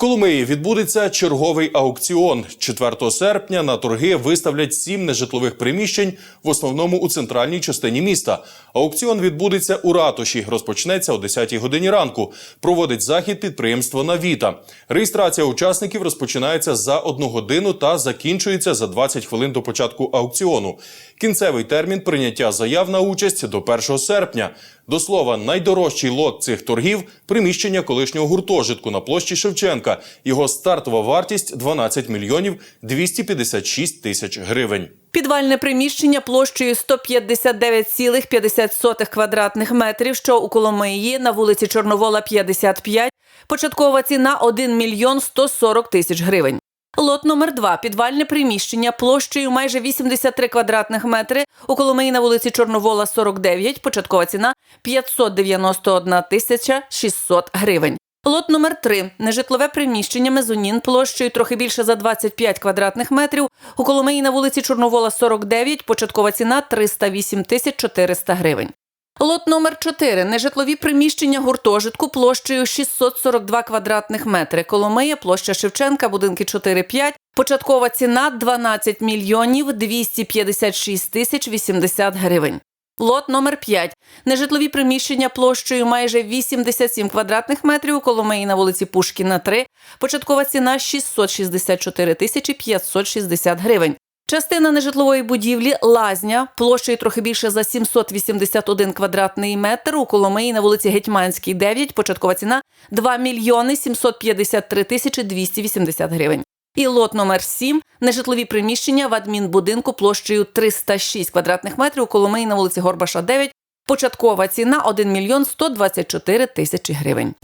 Коломиї відбудеться черговий аукціон. 4 серпня на торги виставлять сім нежитлових приміщень, в основному у центральній частині міста. Аукціон відбудеться у ратуші. Розпочнеться о 10 годині ранку. Проводить захід підприємство Навіта. Реєстрація учасників розпочинається за одну годину та закінчується за 20 хвилин до початку аукціону. Кінцевий термін прийняття заяв на участь до 1 серпня. До слова, найдорожчий лот цих торгів приміщення колишнього гуртожитку на площі Шевченка. Його стартова вартість 12 мільйонів 256 тисяч гривень. Підвальне приміщення площею 159,50 квадратних метрів, що у Коломиї на вулиці Чорновола 55, початкова ціна 1 мільйон 140 тисяч гривень. Лот номер 2 підвальне приміщення площею майже 83 квадратних метри у Коломиї на вулиці Чорновола 49, початкова ціна 591 тисяча 600 гривень. Лот номер 3 нежитлове приміщення мезонін площею трохи більше за 25 квадратних метрів у Коломиї на вулиці Чорновола 49, початкова ціна 308 тисяч 400 гривень. Лот номер 4 нежитлові приміщення гуртожитку площею 642 квадратних метри. Коломия, площа Шевченка, будинки 4-5. Початкова ціна 12 мільйонів 256 тисяч 80 гривень. Лот номер 5 нежитлові приміщення площею майже 87 квадратних метрів у Коломиї на вулиці Пушкіна 3. Початкова ціна 664 тисячі 560 гривень. Частина нежитлової будівлі лазня площею трохи більше за 781 квадратний метр у Коломиї на вулиці Гетьманській 9. Початкова ціна 2 мільйони 753 тисячі 280 гривень. І лот номер 7 нежитлові приміщення в адмінбудинку площею 306 квадратних метрів у Коломиї на вулиці Горбаша 9. Початкова ціна 1 мільйон 124 тисячі гривень.